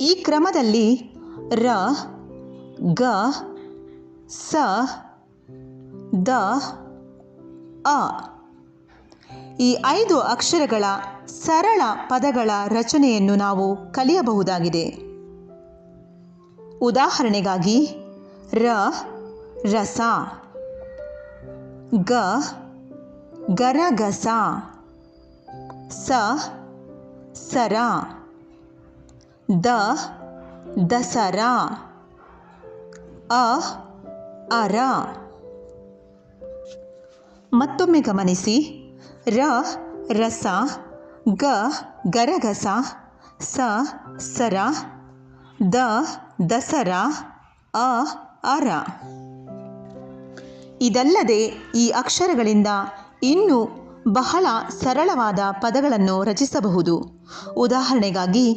ಈ ಕ್ರಮದಲ್ಲಿ ರ, ಗ, ಸ, ದ, ಅ. ಈ ಐದು ಅಕ್ಷರಗಳ ಸರಳ ಪದಗಳ ರಚನೆಯನ್ನು ನಾವು ಕಲಿಯಬಹುದಾಗಿದೆ. ಉದಾಹರಣೆಗಾಗಿ ರ, ರಸ, ಗ, ಗರಗಸ, ಸ, ಸರ. ದ, ದಸರಾ. ಅ, ಅರ. ಮತ್ತೊಮ್ಮೆ ಗಮನಿಸಿ. ರ, ರಸ. ಗ, ಗರಗಸ. ಸ, ಸರ. ದ, ದಸರ. ಅ, ಅರ. ಇದಲ್ಲದೆ ಈ ಅಕ್ಷರಗಳಿಂದ ಇನ್ನೂ ಬಹಳ ಸರಳವಾದ ಪದಗಳನ್ನು ರಚಿಸಬಹುದು. ಉದಾಹರಣೆಗಾಗಿ